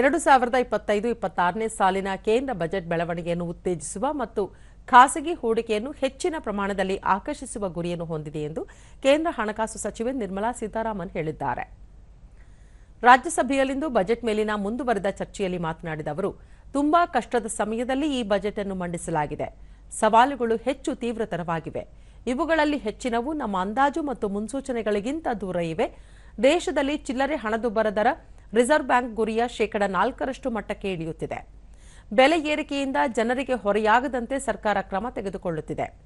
ಎರಡು ಸಾವಿರದ ಇಪ್ಪತ್ತೈದು, ಇಪ್ಪತ್ತಾರನೇ ಸಾಲಿನ ಕೇಂದ್ರ ಬಜೆಟ್ ಬೆಳವಣಿಗೆಯನ್ನು ಉತ್ತೇಜಿಸುವ ಮತ್ತು ಖಾಸಗಿ ಹೂಡಿಕೆಯನ್ನು ಹೆಚ್ಚಿನ ಪ್ರಮಾಣದಲ್ಲಿ ಆಕರ್ಷಿಸುವ ಗುರಿಯನ್ನು ಹೊಂದಿದೆ ಎಂದು ಕೇಂದ್ರ ಹಣಕಾಸು ಸಚಿವೆ ನಿರ್ಮಲಾ ಸೀತಾರಾಮನ್ ಹೇಳಿದ್ದಾರೆ. ರಾಜ್ಯಸಭೆಯಲ್ಲಿಂದು ಬಜೆಟ್ ಮೇಲಿನ ಮುಂದುವರೆದ ಚರ್ಚೆಯಲ್ಲಿ ಮಾತನಾಡಿದ ಅವರು, ತುಂಬಾ ಕಷ್ಟದ ಸಮಯದಲ್ಲಿ ಈ ಬಜೆಟ್ ಅನ್ನು ಮಂಡಿಸಲಾಗಿದೆ. ಸವಾಲುಗಳು ಹೆಚ್ಚು ತೀವ್ರತರವಾಗಿವೆ. ಇವುಗಳಲ್ಲಿ ಹೆಚ್ಚಿನವು ನಮ್ಮ ಅಂದಾಜು ಮತ್ತು ಮುನ್ಸೂಚನೆಗಳಿಗಿಂತ ದೂರ ಇವೆ. ದೇಶದಲ್ಲಿ ಚಿಲ್ಲರೆ ಹಣದುಬ್ಬರ ದರ ರಿಸರ್ವ್ ಬ್ಯಾಂಕ್ ಗುರಿಯ ಶೇಕಡ ನಾಲ್ಕರಷ್ಟು ಮಟ್ಟಕ್ಕೆ ಇಳಿಯುತ್ತಿದೆ. ಬೆಲೆ ಏರಿಕೆಯಿಂದ ಜನರಿಗೆ ಹೊರೆಯಾಗದಂತೆ ಸರ್ಕಾರ ಕ್ರಮ ತೆಗೆದುಕೊಳ್ಳುತ್ತಿದೆ.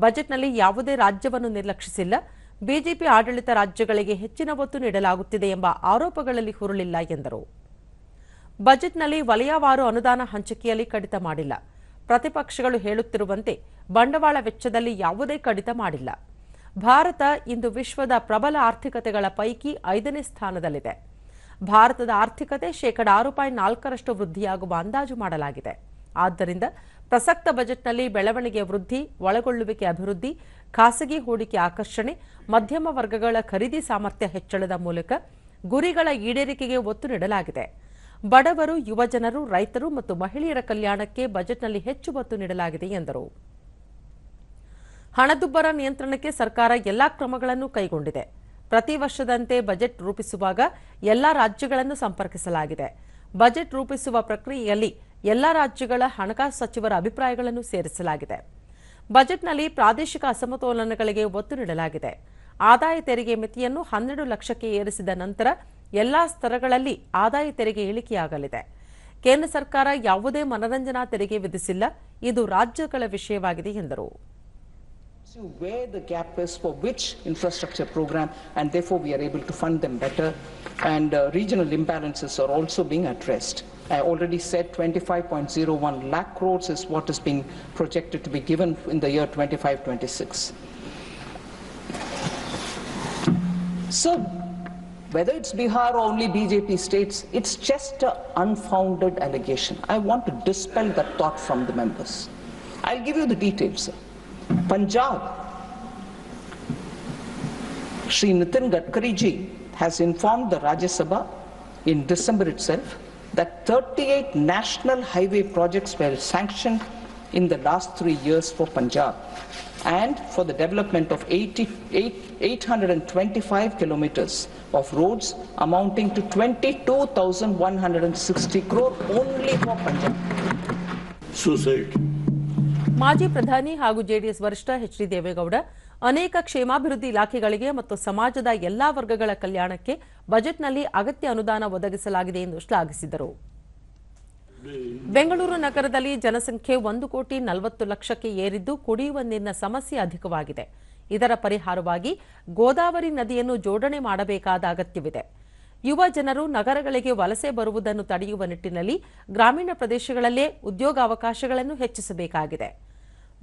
ಬಜೆಟ್ನಲ್ಲಿ ಯಾವುದೇ ರಾಜ್ಯವನ್ನು ನಿರ್ಲಕ್ಷಿಸಿಲ್ಲ. ಬಿಜೆಪಿ ಆಡಳಿತ ರಾಜ್ಯಗಳಿಗೆ ಹೆಚ್ಚಿನ ಒತ್ತು ನೀಡಲಾಗುತ್ತಿದೆ ಎಂಬ ಆರೋಪಗಳಲ್ಲಿ ಹುರುಳಿಲ್ಲ ಎಂದರು. ಬಜೆಟ್ನಲ್ಲಿ ವಲಯವಾರು ಅನುದಾನ ಹಂಚಿಕೆಯಲ್ಲಿ ಕಡಿತ ಮಾಡಿಲ್ಲ. ಪ್ರತಿಪಕ್ಷಗಳು ಹೇಳುತ್ತಿರುವಂತೆ ಬಂಡವಾಳ ವೆಚ್ಚದಲ್ಲಿ ಯಾವುದೇ ಕಡಿತ ಮಾಡಿಲ್ಲ. ಭಾರತ ಇಂದು ವಿಶ್ವದ ಪ್ರಬಲ ಆರ್ಥಿಕತೆಗಳ ಪೈಕಿ ಐದನೇ ಸ್ಥಾನದಲ್ಲಿದೆ. ಭಾರತದ ಆರ್ಥಿಕತೆ ಶೇಕಡ ಆರು ಪಾಯಿಂಟ್ ನಾಲ್ಕರಷ್ಟು ವೃದ್ಧಿಯಾಗುವ ಅಂದಾಜು ಮಾಡಲಾಗಿದೆ. ಆದ್ದರಿಂದ ಪ್ರಸಕ್ತ ಬಜೆಟ್ನಲ್ಲಿ ಬೆಳವಣಿಗೆ ವೃದ್ಧಿ, ಒಳಗೊಳ್ಳುವಿಕೆ ಅಭಿವೃದ್ಧಿ, ಖಾಸಗಿ ಹೂಡಿಕೆ ಆಕರ್ಷಣೆ, ಮಧ್ಯಮ ವರ್ಗಗಳ ಖರೀದಿ ಸಾಮರ್ಥ್ಯ ಹೆಚ್ಚಳದ ಮೂಲಕ ಗುರಿಗಳ ಈಡೇರಿಕೆಗೆ ಒತ್ತು ನೀಡಲಾಗಿದೆ. ಬಡವರು ಯುವಜನರು ರೈತರು ಮತ್ತು ಮಹಿಳೆಯರ ಕಲ್ಯಾಣಕ್ಕೆ ಬಜೆಟ್ನಲ್ಲಿ ಹೆಚ್ಚು ಒತ್ತು ನೀಡಲಾಗಿದೆ ಎಂದರು. ಹಣದುಬ್ಬರ ನಿಯಂತ್ರಣಕ್ಕೆ ಸರ್ಕಾರ ಎಲ್ಲಾ ಕ್ರಮಗಳನ್ನು ಕೈಗೊಂಡಿದೆ. ಪ್ರತಿ ವರ್ಷದಂತೆ ಬಜೆಟ್ ರೂಪಿಸುವಾಗ ಎಲ್ಲ ರಾಜ್ಯಗಳನ್ನು ಸಂಪರ್ಕಿಸಲಾಗಿದೆ. ಬಜೆಟ್ ರೂಪಿಸುವ ಪ್ರಕ್ರಿಯೆಯಲ್ಲಿ ಎಲ್ಲ ರಾಜ್ಯಗಳ ಹಣಕಾಸು ಸಚಿವರ ಅಭಿಪ್ರಾಯಗಳನ್ನು ಸೇರಿಸಲಾಗಿದೆ. ಬಜೆಟ್ನಲ್ಲಿ ಪ್ರಾದೇಶಿಕ ಅಸಮತೋಲನಗಳಿಗೆ ಒತ್ತು ನೀಡಲಾಗಿದೆ. ಆದಾಯ ತೆರಿಗೆ ಮಿತಿಯನ್ನು ಹನ್ನೆರಡು ಲಕ್ಷಕ್ಕೆ ಏರಿಸಿದ ನಂತರ ಎಲ್ಲಾ ಸ್ತರಗಳಲ್ಲಿ ಆದಾಯ ತೆರಿಗೆ ಇಳಿಕೆಯಾಗಲಿದೆ. ಕೇಂದ್ರ ಸರ್ಕಾರ ಯಾವುದೇ ಮನರಂಜನಾ ತೆರಿಗೆ ವಿಧಿಸಿಲ್ಲ. ಇದು ರಾಜ್ಯಗಳ ವಿಷಯವಾಗಿದೆ ಎಂದರು. To where the gap is for which infrastructure program and therefore we are able to fund them better and uh, regional imbalances are also being addressed. I already said 25.01 lakh crores is what is being projected to be given in the year 25-26. So whether it's Bihar or only BJP states, it's just an unfounded allegation. I want to dispel that thought from the members. I'll give you the details. sir. Punjab, Sri Nitin Gadkari ji has informed the Rajya Sabha in December itself that 38 national highway projects were sanctioned in the last three years for Punjab and for the development of 88 825 kilometers of roads amounting to 22,160 crore only for Punjab. suicide. ಮಾಜಿ ಪ್ರಧಾನಿ ಹಾಗೂ JDS ವರಿಷ್ಠ H D Deve Gowda ಅನೇಕ ಕ್ಷೇಮಾಭಿವೃದ್ಧಿ ಇಲಾಖೆಗಳಿಗೆ ಮತ್ತು ಸಮಾಜದ ಎಲ್ಲಾ ವರ್ಗಗಳ ಕಲ್ಯಾಣಕ್ಕೆ ಬಜೆಟ್ನಲ್ಲಿ ಅಗತ್ಯ ಅನುದಾನ ಒದಗಿಸಲಾಗಿದೆ ಎಂದು ಶ್ಲಾಘಿಸಿದರು. ಬೆಂಗಳೂರು ನಗರದಲ್ಲಿ ಜನಸಂಖ್ಯೆ ಒಂದು ಕೋಟಿ ನಲವತ್ತು ಲಕ್ಷಕ್ಕೆ ಏರಿದ್ದು ಕುಡಿಯುವ ನೀರಿನ ಸಮಸ್ಯೆ ಅಧಿಕವಾಗಿದೆ. ಇದರ ಪರಿಹಾರವಾಗಿ ಗೋದಾವರಿ ನದಿಯನ್ನು ಜೋಡಣೆ ಮಾಡಬೇಕಾದ ಅಗತ್ಯವಿದೆ. ಯುವ ಜನರು ನಗರಗಳಿಗೆ ವಲಸೆ ಬರುವುದನ್ನು ತಡೆಯುವ ನಿಟ್ಟಿನಲ್ಲಿ ಗ್ರಾಮೀಣ ಪ್ರದೇಶಗಳಲ್ಲೇ ಉದ್ಯೋಗಾವಕಾಶಗಳನ್ನು ಹೆಚ್ಚಿಸಬೇಕಾಗಿದೆ.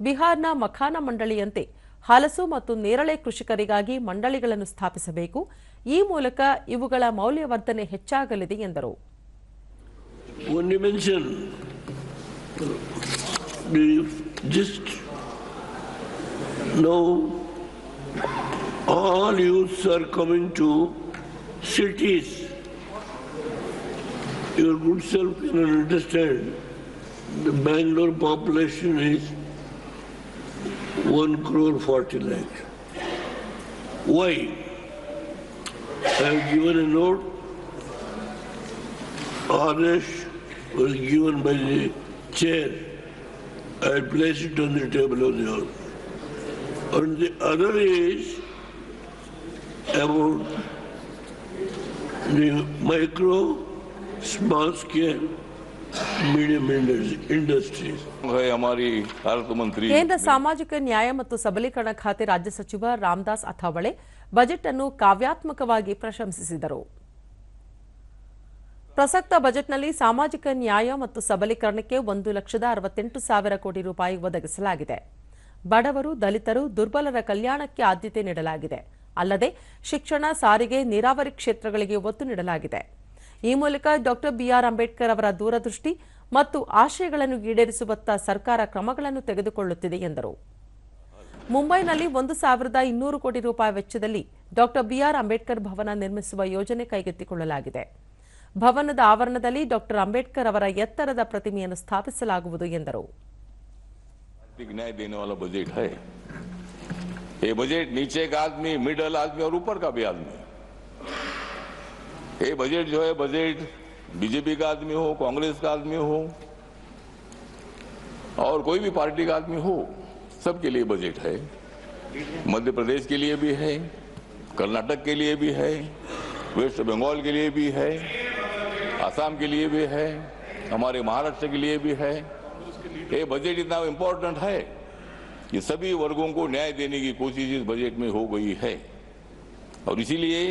ಬಿಹಾರ್ನ ಮಖಾನ ಮಂಡಳಿಯಂತೆ ಹಲಸು ಮತ್ತು ನೇರಳೆ ಕೃಷಿಕರಿಗಾಗಿ ಮಂಡಳಿಗಳನ್ನು ಸ್ಥಾಪಿಸಬೇಕು ಈ ಮೂಲಕ ಇವುಗಳ ಮೌಲ್ಯವರ್ಧನೆ ಹೆಚ್ಚಾಗಲಿದೆ ಎಂದರು. Your good self can understand the Bangalore population is one crore forty lakhs. Why? I have given a note Others was given by the chair. I place it on the table of the hall. And the other is about the micro, small scale, medium industries ಕೇಂದ್ರ ಸಾಮಾಜಿಕ ನ್ಯಾಯ ಮತ್ತು ಸಬಲೀಕರಣ ಖಾತೆ ರಾಜ್ಯ ಸಚಿವ Ramdas Athawale budget ಅನ್ನು ಕಾವ್ಯಾತ್ಮಕವಾಗಿ ಪ್ರಶಂಸಿಸಿದರು. ಪ್ರಸಕ್ತ ಬಜೆಟ್ನಲ್ಲಿ ಸಾಮಾಜಿಕ ನ್ಯಾಯ ಮತ್ತು ಸಬಲೀಕರಣಕ್ಕೆ ಒಂದು ಲಕ್ಷದ ಅರವತ್ತೆಂಟು ಸಾವಿರ ಕೋಟಿ ರೂಪಾಯಿ ಒದಗಿಸಲಾಗಿದೆ. ಬಡವರು ದಲಿತರು ದುರ್ಬಲರ ಕಲ್ಯಾಣಕ್ಕೆ ಆದ್ಯತೆ ನೀಡಲಾಗಿದೆ. ಅಲ್ಲದೆ ಶಿಕ್ಷಣ ಸಾರಿಗೆ ನೀರಾವರಿ ಕ್ಷೇತ್ರಗಳಿಗೆ ಒತ್ತು ನೀಡಲಾಗಿದೆ. ಈ ಮೂಲಕ ಡಾಕ್ಟರ್ ಬಿಆರ್ ಅಂಬೇಡ್ಕರ್ ಅವರ ದೂರದೃಷ್ಟಿ ಮತ್ತು ಆಶಯಗಳನ್ನು ಈಡೇರಿಸುವತ್ತ ಸರ್ಕಾರ ಕ್ರಮಗಳನ್ನು ತೆಗೆದುಕೊಳ್ಳುತ್ತಿದೆ ಎಂದರು ಮುಂಬೈನಲ್ಲಿ ಒಂದು ಸಾವಿರದ ಇನ್ನೂರು ಕೋಟಿ ರೂಪಾಯಿ ವೆಚ್ಚದಲ್ಲಿ ಡಾಕ್ಟರ್ ಬಿಆರ್ ಅಂಬೇಡ್ಕರ್ ಭವನ ನಿರ್ಮಿಸುವ ಯೋಜನೆ ಕೈಗೆತ್ತಿಕೊಳ್ಳಲಾಗಿದೆ ಭವನದ ಆವರಣದಲ್ಲಿ ಡಾಕ್ಟರ್ ಅಂಬೇಡ್ಕರ್ ಅವರ ಎತ್ತರದ ಪ್ರತಿಮೆಯನ್ನು ಸ್ಥಾಪಿಸಲಾಗುವುದು ಎಂದರು आर्थिक न्याय देने वाला बजट है ये बजट नीचे का आदमी मिडल आदमी और ऊपर का भी आदमी ये बजट जो है बजट बीजेपी का आदमी हो, कांग्रेस का आदमी हो, और कोई भी पार्टी का आदमी हो, सबके लिए बजट है। मध्य प्रदेश के लिए भी है, कर्नाटक के लिए भी है, वेस्ट बंगाल के लिए भी है, आसाम के लिए भी है, हमारे महाराष्ट्र के लिए भी है। ये बजट इतना इम्पोर्टेंट है कि सभी वर्गों को न्याय देने की कोशिश इस बजट में हो गई है। और इसीलिए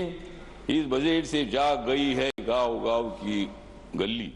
اس بجٹ سے جا گئی ہے گاؤں گاؤں کی گلی۔